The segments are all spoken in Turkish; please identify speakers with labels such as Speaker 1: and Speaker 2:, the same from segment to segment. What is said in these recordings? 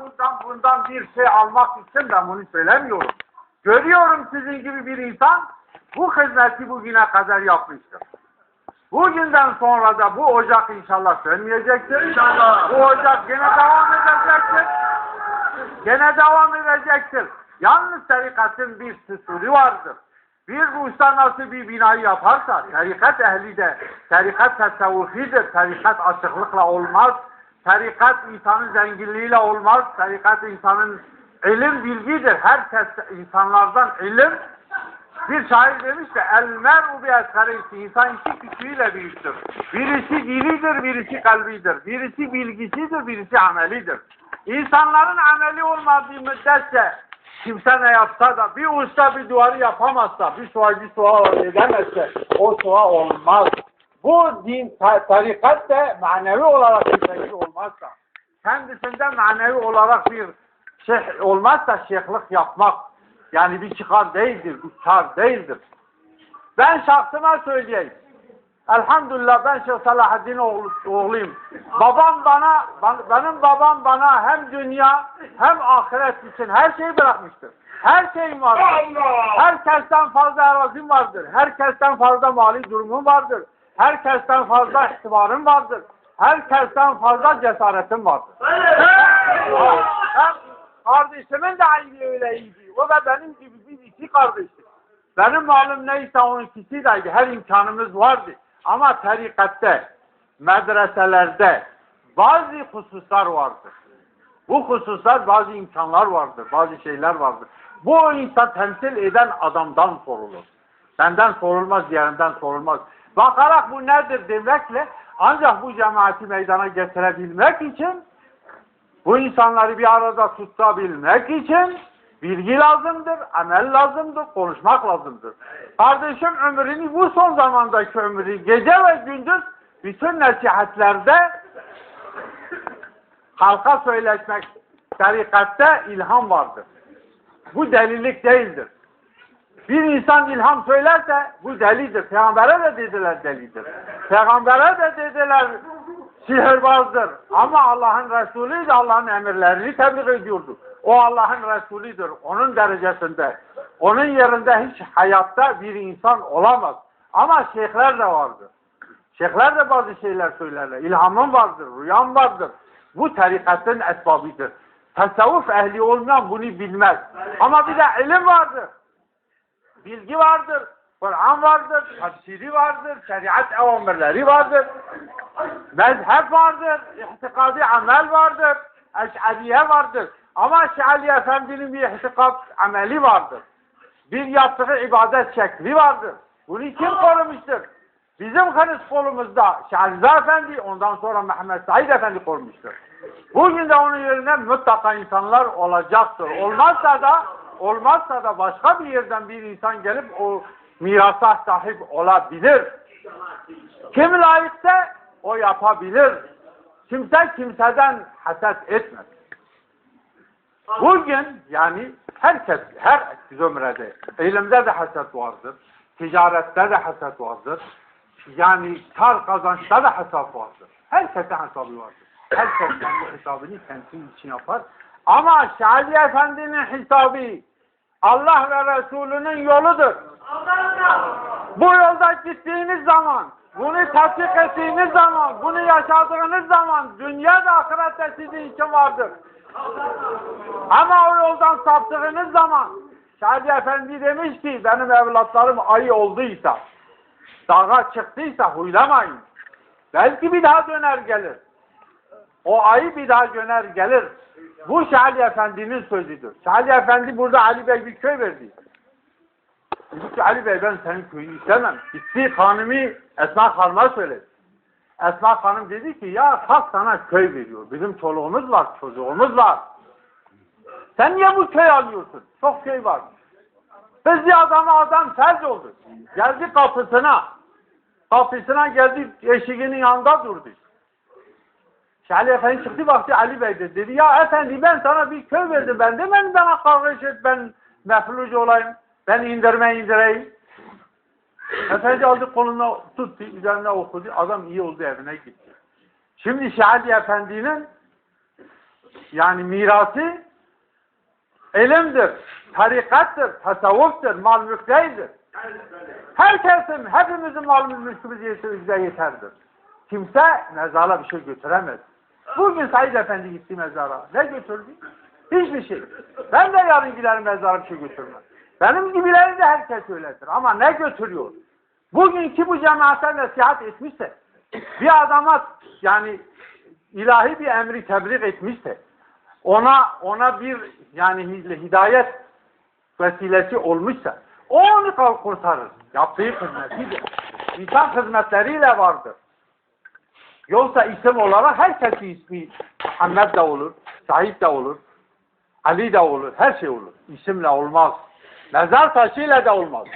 Speaker 1: bundan bundan bir şey almak için ben bunu söylemiyorum. Görüyorum sizin gibi bir insan bu hizmeti bugüne kadar yapmıştır. Bugünden sonra da bu ocak inşallah sönmeyecektir.
Speaker 2: İnşallah.
Speaker 1: Bu ocak gene devam edecektir. Gene devam edecektir. Yalnız tarikatın bir usulü vardır. Bir usta nasıl bir binayı yaparsa, tarikat ehli de, tarikat tasavvufidir, tarikat açıklıkla olmaz, tarikat insanın zenginliğiyle olmaz, tarikat insanın ilim bilgidir. Herkes insanlardan ilim, bir şair demiş ki el mer'u bi eskareysi insan iki küçüğüyle büyüktür. Birisi dilidir, birisi kalbidir. Birisi bilgisidir, birisi amelidir. İnsanların ameli olmadığı müddetçe kimse ne yapsa da bir usta bir duvarı yapamazsa, bir suacı suğa edemezse o suğa olmaz. Bu din, ta- tarikat da manevi olarak bir şey olmazsa, kendisinde manevi olarak bir şey olmazsa şeyhlik yapmak, yani bir çıkar değildir, bir kar değildir. Ben şahsıma söyleyeyim. Elhamdülillah ben Şeyh Salahaddin oğlu, oğluyum. Babam bana, ben- benim babam bana hem dünya hem ahiret için her şeyi bırakmıştır. Her şeyim vardır.
Speaker 2: Allah!
Speaker 1: Herkesten fazla arazim vardır. Herkesten fazla mali durumum vardır. Herkesten fazla ihtibarım vardır. Herkesten fazla cesaretim vardır. Ben kardeşimin de aynı öyleydi. O da benim gibi biz iki kardeştik. Benim malım neyse onunkisi deydi. Her imkanımız vardı. Ama tarikatte, medreselerde bazı hususlar vardır. Bu hususlar bazı imkanlar vardır, bazı şeyler vardır. Bu insan temsil eden adamdan sorulur. Benden sorulmaz, diğerinden sorulmaz. Bakarak bu nedir demekle ancak bu cemaati meydana getirebilmek için bu insanları bir arada tutabilmek için bilgi lazımdır, amel lazımdır, konuşmak lazımdır. Kardeşim ömrünü bu son zamandaki ömrü gece ve gündüz bütün nasihatlerde halka söyletmek tarikatte ilham vardır. Bu delilik değildir. Bir insan ilham söylerse bu delidir. Peygamber'e de dediler delidir. Peygamber'e de dediler sihirbazdır. Ama Allah'ın Resulü de Allah'ın emirlerini tebliğ ediyordu. O Allah'ın Resulüdür. Onun derecesinde. Onun yerinde hiç hayatta bir insan olamaz. Ama şeyhler de vardır. Şeyhler de bazı şeyler söylerler. İlhamım vardır, rüyam vardır. Bu tarikatın esbabıdır. Tasavvuf ehli olmayan bunu bilmez. Ama bir de ilim vardır. Bilgi vardır. Kur'an vardır, tefsiri vardır, şeriat evamirleri vardır, mezhep vardır, ihtikadi amel vardır, eş'ariye vardır. Ama Şeali Efendi'nin bir ihtikad ameli vardır. Bir yaptığı ibadet şekli vardır. Bunu kim korumuştur? Bizim henüz kolumuzda Şahriza Efendi, ondan sonra Mehmet Said Efendi korumuştur. Bugün de onun yerine mutlaka insanlar olacaktır. Olmazsa da olmazsa da başka bir yerden bir insan gelip o mirasa sahip olabilir. Kim layıksa o yapabilir. Kimse kimseden haset etmez. Bugün yani herkes, her zümrede, ilimde de haset vardır, ticarette de haset vardır, yani kar kazançta da hesap vardır. Herkesin hesabı vardır. Herkes kendi hesabını kendi için yapar. Ama Şadi Efendi'nin hesabı Allah ve Resulünün yoludur. Bu yolda gittiğiniz zaman, bunu tatbik ettiğiniz zaman, bunu yaşadığınız zaman dünya da ahirette sizin için vardır. Ama o yoldan saptığınız zaman Şadi Efendi demiş ki benim evlatlarım ayı olduysa, dağa çıktıysa huylamayın. Belki bir daha döner gelir. O ayı bir daha döner gelir. Bu Şali Efendi'nin sözüdür. Şali Efendi burada Ali Bey bir köy verdi. Dedi ki Ali Bey ben senin köyünü istemem. Gitti hanımı Esma Hanım'a söyledi. Esma Hanım dedi ki ya kalk sana köy veriyor. Bizim çoluğumuz var, çocuğumuz var. Sen niye bu köy alıyorsun? Çok köy var. Bizi adama adam terz oldu. Geldi kapısına. Kapısına geldi eşiğinin yanında durdu. Şali Efendi çıktı baktı Ali Bey de dedi ya efendi ben sana bir köy verdim ben demedim bana kardeş et ben meflucu olayım. Ben indirme indireyim. Efendi aldı koluna tuttu üzerine okudu adam iyi oldu evine gitti. Şimdi Şadi Efendi'nin yani mirası ilimdir, tarikattır, tasavvuftur, mal mülk değildir. Herkesin, hepimizin mal mülkümüz yeter- yeterdir. Kimse mezara bir şey götüremez. Bugün Said Efendi gitti mezara. Ne götürdü? Hiçbir şey. Ben de yarın giderim mezara bir şey götürmem. Benim gibileri de herkes öyledir. Ama ne götürüyor? Bugünkü bu cemaate nasihat etmişse, bir adama yani ilahi bir emri tebliğ etmişse, ona ona bir yani hi- hidayet vesilesi olmuşsa, o onu kurtarır. Yaptığı hizmetidir. İnsan hizmetleriyle vardır. Yoksa isim olarak herkesin ismi Muhammed de olur, Said de olur, Ali de olur, her şey olur. İsimle olmaz. Mezar taşıyla da olmaz.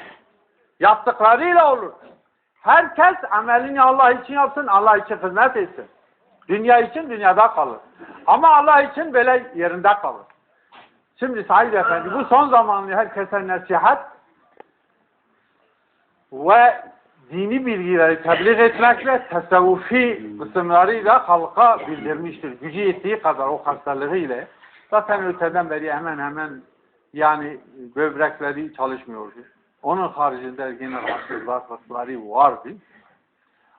Speaker 1: Yaptıklarıyla olur. Herkes amelini Allah için yapsın, Allah için hizmet etsin. Dünya için dünyada kalır. Ama Allah için böyle yerinde kalır. Şimdi Said Efendi bu son zamanlı herkese nasihat ve dini bilgileri tebliğ etmekle tasavvufi kısımlarıyla halka bildirmiştir. Gücü yettiği kadar o hastalığı zaten öteden beri hemen hemen yani böbrekleri çalışmıyordu. Onun haricinde yine hastaları vardı.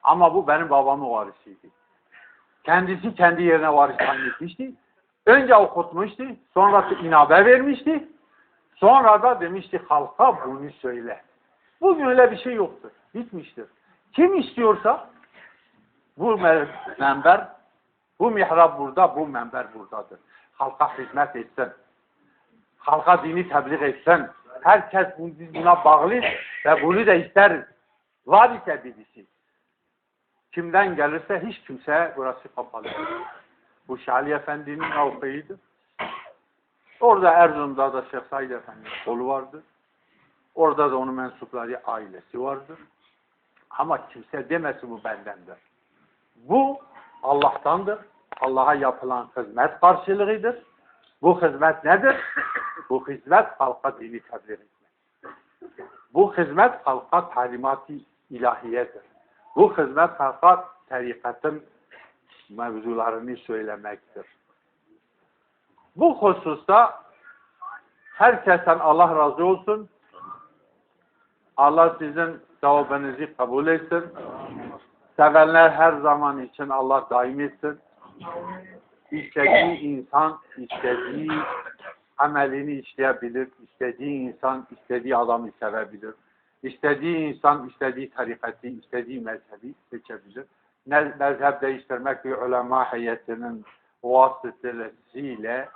Speaker 1: Ama bu benim babamın varisiydi. Kendisi kendi yerine varis etmişti. Önce okutmuştu, sonrası inabe vermişti. Sonra da demişti halka bunu söyle. Bugün öyle bir şey yoktur. Bitmiştir. Kim istiyorsa bu me- menber, bu mihrab burada, bu menber buradadır. Halka hizmet etsin. Halka dini tebliğ etsin. Herkes buna bağlı ve bunu da isteriz. Var ise birisi. Kimden gelirse hiç kimseye burası kapalı. Bu Şali Efendi'nin mevkiidir. Orada Erzurum'da da Şeyh Said Efendi'nin kolu vardır. Orada da onun mensupları, ailesi vardır. Ama kimse demesin bu bendendir. Bu Allah'tandır. Allah'a yapılan hizmet karşılığıdır. Bu hizmet nedir? Bu hizmet halka dini tebliğ etmek. Bu hizmet halka talimat-ı ilahiyedir. Bu hizmet halka tarikatın mevzularını söylemektir. Bu hususta herkesten Allah razı olsun. Allah sizin sevabınızı kabul etsin. Sevenler her zaman için Allah daim etsin. İstediği insan istediği amelini işleyebilir. İstediği insan istediği adamı sevebilir. İstediği insan istediği tarikatı, istediği mezhebi seçebilir. Ne- Mezhep değiştirmek bir ulema heyetinin vasıtasıyla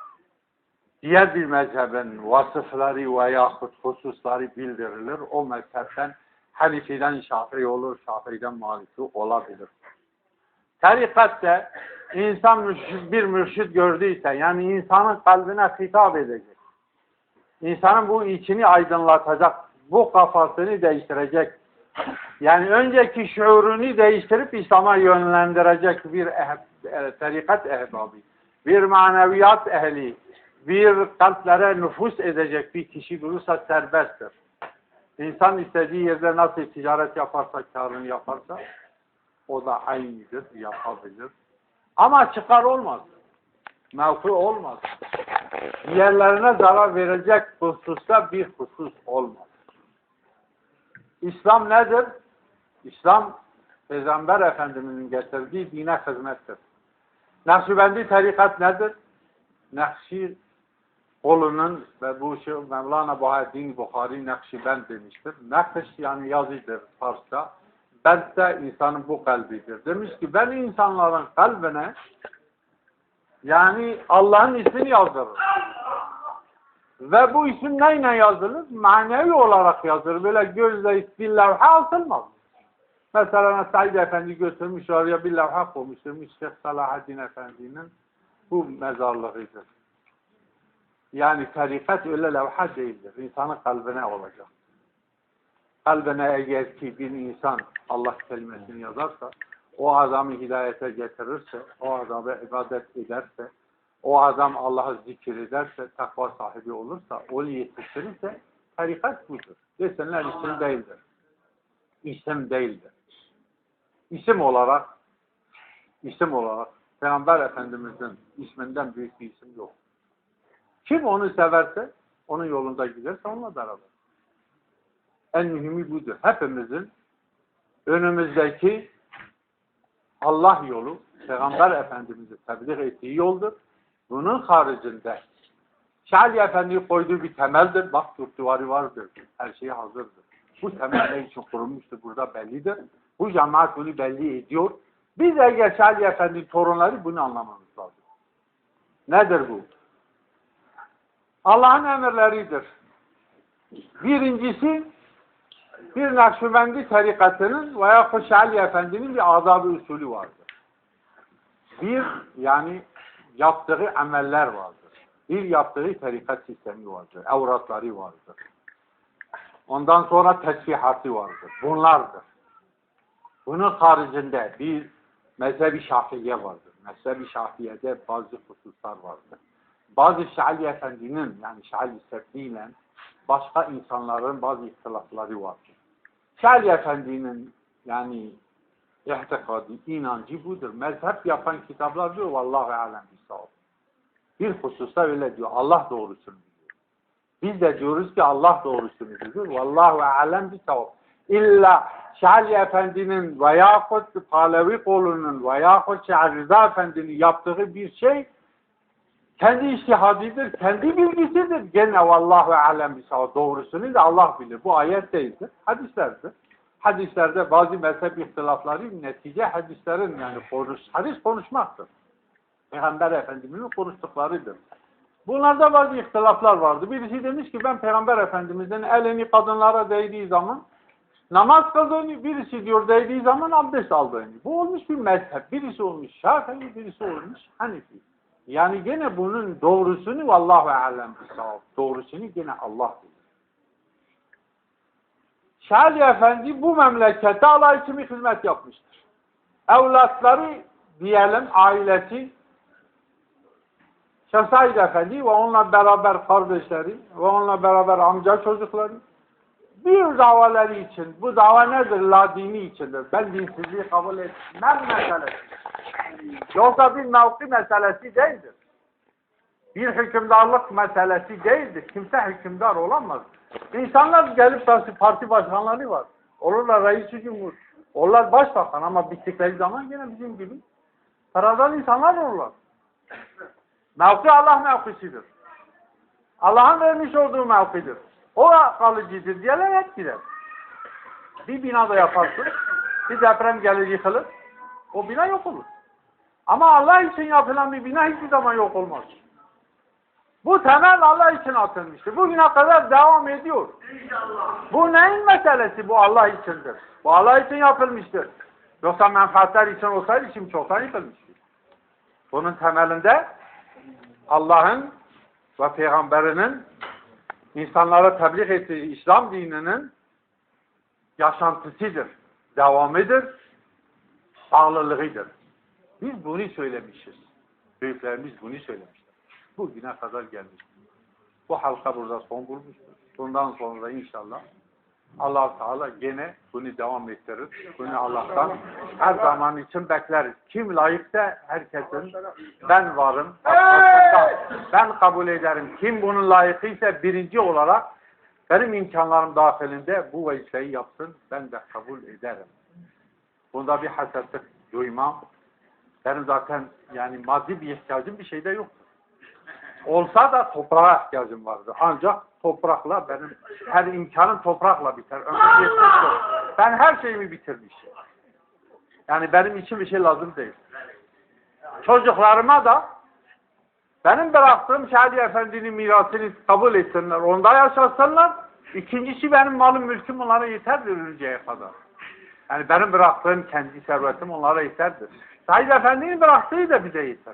Speaker 1: diğer bir mezhebin vasıfları veyahut hususları bildirilir. O mezhepten Hanefi'den Şafii olur, Şafii'den Maliki olabilir. Tarikatte insan mürşid, bir mürşid gördüyse, yani insanın kalbine hitap edecek. İnsanın bu içini aydınlatacak, bu kafasını değiştirecek. Yani önceki şuurunu değiştirip İslam'a yönlendirecek bir ehb, e, tarikat ehbabı, bir maneviyat ehli, bir kalplere nüfus edecek bir kişi bulursa serbesttir. İnsan istediği yerde nasıl ticaret yaparsa, karını yaparsa o da aynıdır, yapabilir. Ama çıkar olmaz. Mevki olmaz. Diğerlerine zarar verecek hususta bir husus olmaz. İslam nedir? İslam Peygamber Efendimiz'in getirdiği dine hizmettir. Nakşibendi tarikat nedir? Nakşi kolunun ve bu şey Mevlana Bahaddin Bukhari Nakşibend demiştir. Nakş yani yazıdır Farsça. Bend de insanın bu kalbidir. Demiş ki ben insanların kalbine yani Allah'ın ismini yazdırır. Ve bu isim neyle yazılır? Manevi olarak yazılır. Böyle gözle bir levha atılmaz. Mesela Said Efendi götürmüş oraya bir levha koymuş. Demiş Şeyh Salahaddin Efendi'nin bu mezarlığıdır. Yani tarikat öyle levha değildir. İnsanın kalbine olacak. Kalbine eğer ki bir insan Allah kelimesini yazarsa, o adamı hidayete getirirse, o adama ibadet ederse, o adam Allah'ı zikir ederse, takva sahibi olursa, onu yetiştirirse, tarikat budur. Desenler isim değildir. İsim değildir. İsim olarak, isim olarak Peygamber Efendimiz'in isminden büyük bir isim yok. Kim onu severse, onun yolunda giderse onunla beraber. En mühimi budur. Hepimizin önümüzdeki Allah yolu, Peygamber Efendimiz'i tebliğ ettiği yoldur. Bunun haricinde Şali Efendi'yi koyduğu bir temeldir. Bak duvarı vardır. Her şey hazırdır. Bu temel ne için kurulmuştur burada bellidir. Bu cemaat bunu belli ediyor. Biz eğer Şali Efendi torunları bunu anlamamız lazım. Nedir bu? Allah'ın emirleridir. Birincisi bir Nakşibendi tarikatının veya Şali Efendi'nin bir azabı usulü vardır. Bir yani yaptığı ameller vardır. Bir yaptığı tarikat sistemi vardır. Evratları vardır. Ondan sonra tesbihatı vardır. Bunlardır. Bunun haricinde bir mezhebi şafiye vardır. Mezhebi şafiyede bazı hususlar vardır. Bazı Şali Efendi'nin yani Şali Septi ile başka insanların bazı ihtilafları vardır. Şali Efendi'nin yani ihtikadı, inancı budur. Mezhep yapan kitaplar diyor Vallahi alem bisavab. Bir hususta öyle diyor. Allah doğrusunu biliyor. Biz de diyoruz ki Allah doğrusunu biliyor. Vallahu alem bisavab. İlla Şali Efendi'nin veyahut Palevi kolunun veyahut Şah Rıza Efendi'nin yaptığı bir şey kendi iştihadidir, kendi bilgisidir. Gene vallahu alem bisavab. Doğrusunu da Allah bilir. Bu ayet değildir. Hadislerdir. Hadislerde bazı mezhep ihtilafları netice hadislerin yani konuş, hadis konuşmaktır. Peygamber Efendimiz'in konuştuklarıdır. Bunlarda bazı ihtilaflar vardı. Birisi demiş ki ben Peygamber Efendimiz'in elini kadınlara değdiği zaman namaz kıldığını, birisi diyor değdiği zaman abdest aldığını. Bu olmuş bir mezhep. Birisi olmuş Şafii, birisi olmuş Hanefi. Yani gene bunun doğrusunu vallahu alem. Doğrusunu gene Allah bilir. Şali Efendi bu memlekete Allah için bir hizmet yapmıştır. Evlatları diyelim ailesi Şehzade Efendi ve onunla beraber kardeşleri ve onunla beraber amca çocukları bir davaları için, bu dava nedir? La dini içindir. Ben dinsizliği kabul etmem meselesi. Yoksa bir mevki meselesi değildir. Bir hükümdarlık meselesi değildir. Kimse hükümdar olamaz. İnsanlar gelip parti, parti başkanları var. Olurlar reis cumhur. Olurlar başbakan ama bittikleri zaman yine bizim gibi sıradan insanlar olurlar. Mevki Allah mevkisidir. Allah'ın vermiş olduğu mevkidir. O kalıcıdır diyeler hep gider. Bir binada yaparsın, bir deprem gelir yıkılır, o bina yok olur. Ama Allah için yapılan bir bina hiçbir zaman yok olmaz. Bu temel Allah için atılmıştır. Bugüne kadar devam ediyor. Bu neyin meselesi? Bu Allah içindir. Bu Allah için yapılmıştır. Yoksa menfaatler için olsaydı şimdi çoktan yıkılmıştır. Bunun temelinde Allah'ın ve Peygamberinin insanlara tebliğ ettiği İslam dininin yaşantısıdır, devamıdır, sağlılığıdır. Biz bunu söylemişiz. Büyüklerimiz bunu söylemişler. Bugüne kadar gelmiş. Bu halka burada son bulmuştur. Bundan sonra inşallah allah Teala gene bunu devam ettirir. Bunu Allah'tan her zaman için bekleriz. Kim layıksa herkesin ben varım. Ben kabul ederim. Kim bunun layıkıysa birinci olarak benim imkanlarım dahilinde bu vazifeyi yapsın. Ben de kabul ederim. Bunda bir hasetlik duymam. Benim zaten yani maddi bir ihtiyacım bir şeyde yok. Olsa da toprağa ihtiyacım vardı. Ancak toprakla benim her imkanım toprakla biter. Ben her şeyimi bitirmişim. Yani benim için bir şey lazım değil. Çocuklarıma da benim bıraktığım Şadi Efendi'nin mirasını kabul etsinler. Onda yaşasınlar. İkincisi benim malım mülküm onlara yeterdir ölünceye kadar. Yani benim bıraktığım kendi servetim onlara yeterdir. Said Efendi'nin bıraktığı da bize yeter.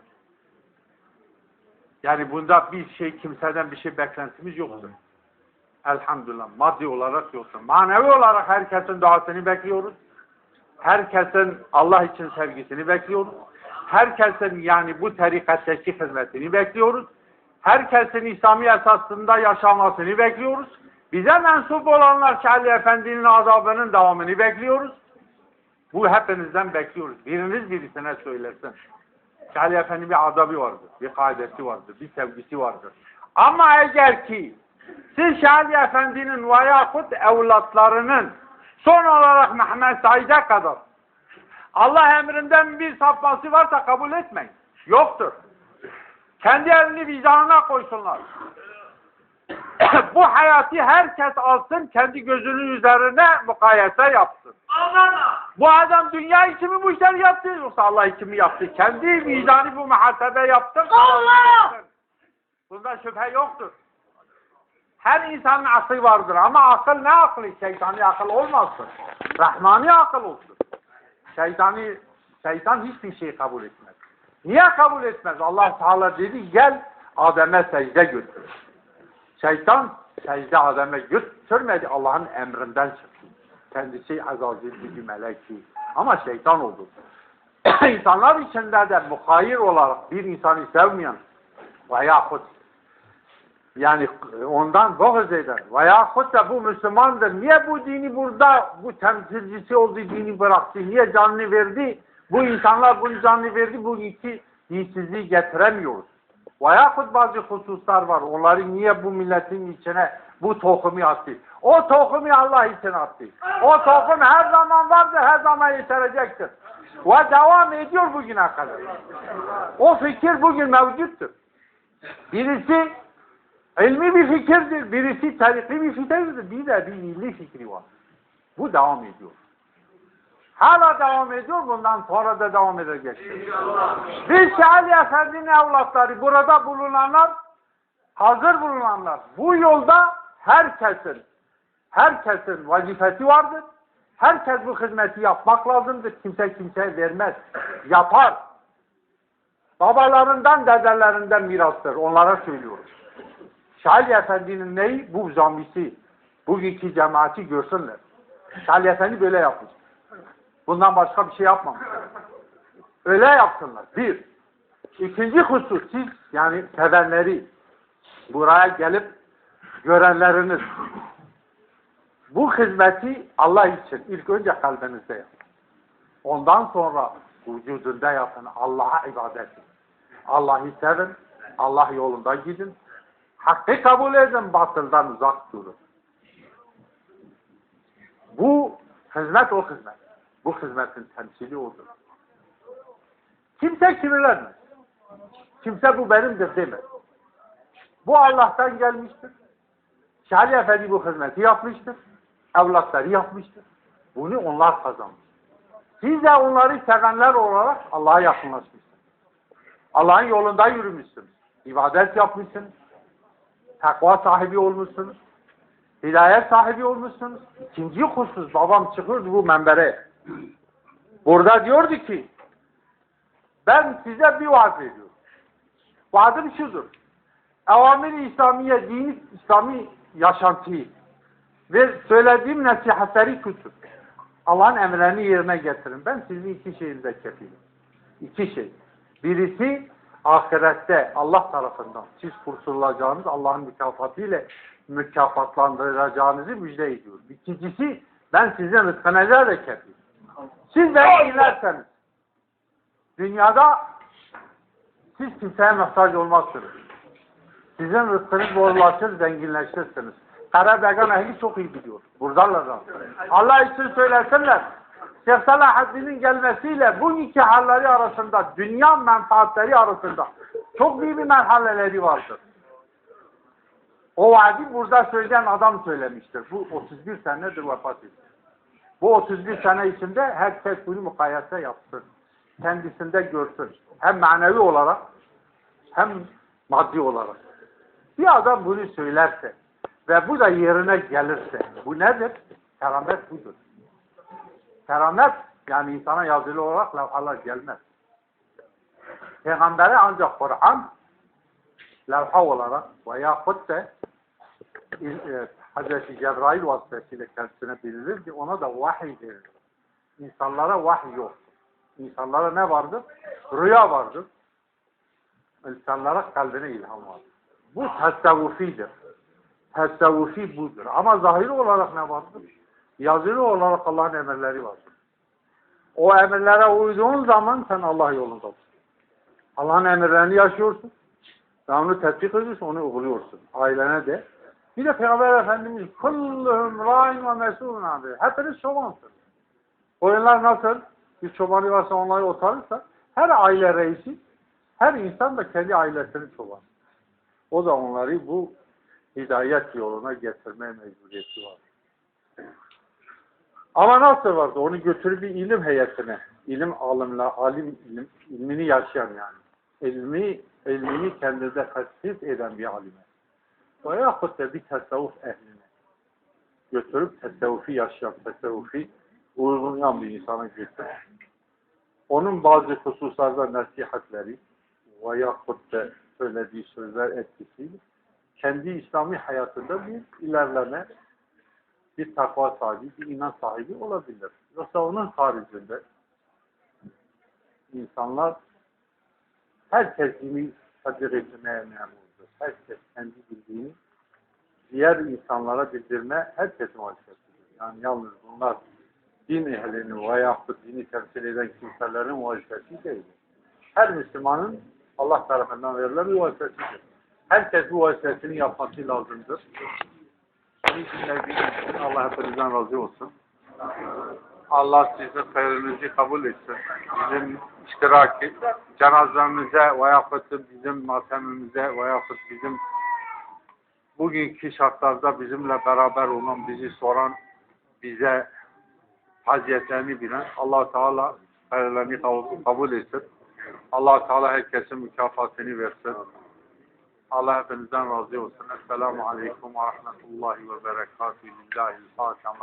Speaker 1: Yani bunda bir şey kimseden bir şey beklentimiz yoktur. Elhamdülillah. Maddi olarak yoktur. Manevi olarak herkesin duasını bekliyoruz. Herkesin Allah için sevgisini bekliyoruz. Herkesin yani bu tarikattaki hizmetini bekliyoruz. Herkesin İslami esasında yaşamasını bekliyoruz. Bize mensup olanlar Şali Efendi'nin azabının devamını bekliyoruz. Bu hepinizden bekliyoruz. Biriniz birisine söylesin. Ali Efendi bir adabı vardır, bir kaidesi vardır, bir sevgisi vardır. Ama eğer ki siz Şahli Efendi'nin veyahut evlatlarının son olarak Mehmet Said'e kadar Allah emrinden bir sapması varsa kabul etmeyin. Yoktur. Kendi elini vicdanına koysunlar. Bu hayatı herkes alsın, kendi gözünün üzerine mukayese yapsın. Bu adam dünya için mi bu işleri yaptı yoksa Allah için mi yaptı? Kendi vicdanı bu muhasebe yaptı.
Speaker 2: Allah!
Speaker 1: Bunda şüphe yoktur. Her insanın aklı vardır ama akıl ne aklı? Şeytani akıl olmasın. Rahmani akıl olsun. Şeytani, şeytan hiçbir şey kabul etmez. Niye kabul etmez? Allah Teala dedi gel Adem'e secde götür. Şeytan secde Adem'e götürmedi Allah'ın emrinden çıktı. Kendisi azazil bir melek değil. Ama şeytan oldu. İnsanlar içinde de muhayir olarak bir insanı sevmeyen veyahut yani ondan buğz eder veyahut da bu Müslümandır. Niye bu dini burada bu temsilcisi olduğu dini bıraktı? Niye canını verdi? Bu insanlar bunu canını verdi. Bu iki dinsizliği getiremiyoruz. Veyahut bazı hususlar var. Onları niye bu milletin içine bu tohumu attı? O tohumu Allah için attı. O tohum her zaman vardı, her zaman yeterecektir. Ve devam ediyor bugüne kadar. O fikir bugün mevcuttur. Birisi ilmi bir fikirdir, birisi tarikli bir fikirdir, bir de bir milli fikri var. Bu devam ediyor. Hala devam ediyor, bundan sonra da devam edecektir. Biz Şahli Efendi'nin evlatları, burada bulunanlar, hazır bulunanlar, bu yolda herkesin, herkesin vazifesi vardır. Herkes bu hizmeti yapmak lazımdır. Kimse kimseye vermez. Yapar. Babalarından, dedelerinden mirastır. Onlara söylüyoruz. Şahli Efendi'nin neyi? Bu zambisi. Bugünkü cemaati görsünler. Şahli Efendi böyle yapmış. Bundan başka bir şey yapmamış. Öyle yapsınlar. Bir. İkinci husus siz yani sevenleri buraya gelip görenleriniz bu hizmeti Allah için ilk önce kalbinizde yapın. Ondan sonra vücudunda yapın. Allah'a ibadet edin. Allah'ı sevin. Allah yolunda gidin. Hakkı kabul edin. Batıldan uzak durun. Bu hizmet o hizmet. Bu hizmetin temsili odur. Kimse kibirlenmez. Kimse bu benimdir demez. Bu Allah'tan gelmiştir. Şahri Efendi bu hizmeti yapmıştır. Evlatları yapmıştır. Bunu onlar kazanmış. Siz de onları sevenler olarak Allah'a yakınlaşmışsınız. Allah'ın yolunda yürümüşsünüz. İbadet yapmışsınız. Takva sahibi olmuşsunuz. Hidayet sahibi olmuşsunuz. İkinci husus babam çıkıyordu bu menbere. Burada diyordu ki ben size bir vaaz ediyorum. Vaazım şudur. Evamir-i İslamiye, dini İslami yaşantıyı ve söylediğim nasihatleri tutun. Allah'ın emrini yerine getirin. Ben sizin iki şeyinize kefilim. İki şey. Birisi ahirette Allah tarafından siz kurtulacağınız Allah'ın mükafatıyla mükafatlandıracağınızı müjde ediyorum. İkincisi ben sizin rızkınıza da kefilim. Siz beni dinlerseniz dünyada siz kimseye muhtaç olmazsınız. Sizin rızkınız bollaşır, zenginleşirsiniz. Karabegan ehli çok iyi biliyor. Buradalar da. Allah için söylesinler. Şeyh Salahaddin'in gelmesiyle bu halleri arasında, dünya menfaatleri arasında çok büyük bir merhaleleri vardır. O vaadi burada söyleyen adam söylemiştir. Bu 31 senedir vefat etti. Bu 31 sene içinde herkes bunu mukayese yapsın. Kendisinde görsün. Hem manevi olarak hem maddi olarak. Bir adam bunu söylerse ve bu da yerine gelirse bu nedir? Keramet budur. Keramet yani insana yazılı olarak levhalar gelmez. Peygamber'e ancak Kur'an levha olarak veya da e, Hazreti Cebrail vasıtasıyla kendisine bildirilir ki ona da vahiy verilir. İnsanlara vahiy yok. İnsanlara ne vardır? Rüya vardır. İnsanlara kalbine ilham vardır. Bu tasavvufidir. Tasavvufi budur. Ama zahiri olarak ne vardır? Yazılı olarak Allah'ın emirleri vardır. O emirlere uyduğun zaman sen Allah yolundasın. Allah'ın emirlerini yaşıyorsun. Ve onu tatbik ediyorsun, onu uyguluyorsun. Ailene de. Bir de Peygamber Efendimiz kulluhum râin ve mesûlun abi. Hepiniz çobansınız. Koyunlar nasıl? Bir çobanı varsa onları otarırsa her aile reisi, her insan da kendi ailesini çoban. O da onları bu hidayet yoluna getirmeye mecburiyeti var. Ama nasıl vardı? Onu götürüp bir ilim heyetine, ilim alımla, alim ilim, ilmini yaşayan yani. İlmi, ilmini kendinde tasdif eden bir alime. Veyahut da bir tasavvuf ehline. Götürüp tasavvufi yaşayan, tasavvufi uygulayan bir insana götürüp onun bazı hususlarda nasihatleri veyahut da söylediği sözler etkisiyle kendi İslami hayatında bir ilerleme, bir takva sahibi, bir inan sahibi olabilir. Yoksa onun haricinde insanlar herkes dini takdir etmeye memurdur. Herkes kendi bildiğini diğer insanlara bildirme herkesin vazifesidir. Yani yalnız bunlar din ehlinin veyahut dini temsil eden kimselerin vazifesi değil. Her Müslümanın Allah tarafından verilen bir vazifesidir. Herkes bu vazifesini yapması lazımdır. Allah hepinizden razı olsun. Allah sizin hayrınızı kabul etsin. Bizim iştiraki, cenazemize veyahut bizim matemimize veyahut bizim bugünkü şartlarda bizimle beraber olan, bizi soran, bize haziyetlerini bilen allah Teala hayırlarını kabul etsin. allah Teala herkesin mükafatını versin. Allah hepinizden razı olsun. Esselamu Aleyküm ve Rahmetullahi ve Berekatuhu. Lillahi'l-Fatiha.